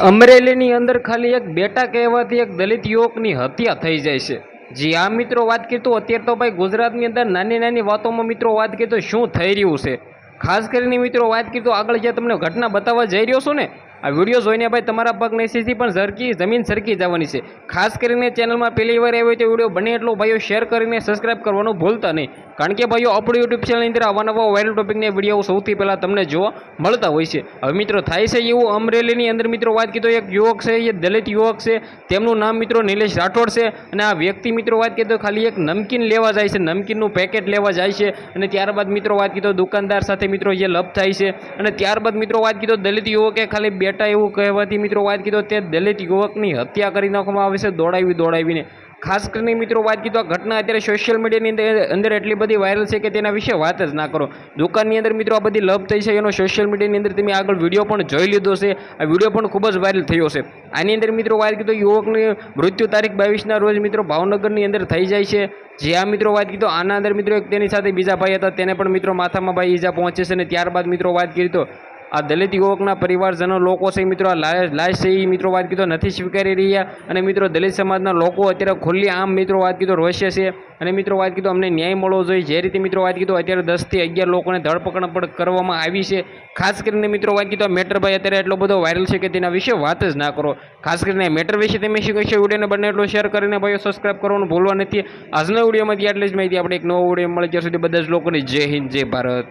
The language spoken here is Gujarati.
અમરેલીની અંદર ખાલી એક બેટા કહેવાથી એક દલિત યુવકની હત્યા થઈ જાય છે. જી આ મિત્રો, વાત કરતો અત્યારે તો ભાઈ ગુજરાતની અંદર નાની નાની વાતોમાં, મિત્રો, વાત કરતો શું થઈ રહ્યું છે? ખાસ કરીને, મિત્રો, વાત કરતો આગળ જે તમને ઘટના બતાવવા જઈ રહ્યો છું ને આ વીડિયો જોઈને ભાઈ તમારા પગ નસીથી પણ સરકી, જમીન સરકી જવાની છે. ખાસ કરીને ચેનલમાં પહેલી વાર આવ્યો તો વીડિયો બને એટલો ભાઈઓ શેર કરીને સબસ્ક્રાઇબ કરવાનું ભૂલતા નહીં. કારણ કે ભાઈઓ આપણું યુટ્યુબ ચેનલની અંદર આવા નવા વાયરલ ટોપિકને વીડિયો સૌથી પહેલાં તમને જોવા મળતા હોય છે. હવે મિત્રો થાય છે એવું અમરેલીની અંદર મિત્રો વાત કીધો, એક યુવક છે, એ દલિત યુવક છે, તેમનું નામ મિત્રો નિલેશ રાઠોડ છે અને આ વ્યક્તિ મિત્રો વાત કીધો, ખાલી એક નમકીન લેવા જાય છે, નમકીનનું પેકેટ લેવા જાય છે અને ત્યારબાદ મિત્રો વાત કીધો, દુકાનદાર સાથે મિત્રો જે લપ થાય છે અને ત્યારબાદ મિત્રો વાત કીધો, દલિત યુવકે ખાલી બેટા એવું કહેવાથી મિત્રો વાત કીધો તે દલિત યુવકની હત્યા કરી નાખવામાં આવે છે દોડાવી દોડાવીને. ખાસ કરીને મિત્રો વાત કીધું આ ઘટના અત્યારે સોશિયલ મીડિયાની અંદર એટલી બધી વાયરલ છે કે તેના વિશે વાત જ ના કરો. દુકાનની અંદર મિત્રો આ બધી લભ થઈ છે, એનો સોશિયલ મીડિયાની અંદર તમે આગળ વીડિયો પણ જોઈ લીધો છે. આ વીડિયો પણ ખૂબ જ વાયરલ થયો છે. આની અંદર મિત્રો વાત કીધું યુવકની મૃત્યુ તારીખ બાવીસના રોજ મિત્રો ભાવનગરની અંદર થઈ જાય છે. જે આ મિત્રો વાત કીધું આના અંદર મિત્રો એક તેની સાથે બીજા ભાઈ હતા, તેને પણ મિત્રો માથામાં ભાઈ ઈજા પહોંચે છે અને ત્યારબાદ મિત્રો વાત કરી તો આ દલિત યુવકના પરિવારજનો લોકો છે મિત્રો આ લાશ લાશ છે એ મિત્રો વાત કીધો, નથી સ્વીકારી રહ્યા. અને મિત્રો દલિત સમાજના લોકો અત્યારે ખુલ્લી આમ મિત્રો વાત કીધો, રોષે છે. અને મિત્રો વાત કીધો, અમને ન્યાય મળવો જોઈએ. જે રીતે મિત્રો વાત કીધું, અત્યારે દસથી અગિયાર લોકોને ધરપકડ પણ કરવામાં આવી છે. ખાસ કરીને મિત્રો વાત કીધો, મેટર ભાઈ અત્યારે એટલો બધો વાયરલ છે કે તેના વિશે વાત જ ના કરો. ખાસ કરીને મેટર વિશે તમે શું કહેશો વિડીયોને બંને એટલો શેર કરીને ભાઈઓ સબસ્ક્રાઇબ કરવાનું ભૂલવા નથી. આજના વિડીયોમાંથી આટલી જ માહિતી. આપણે એક નવો વીડિયો મળે ત્યાં સુધી બધા જ લોકોને જય હિન્દ, જય ભારત.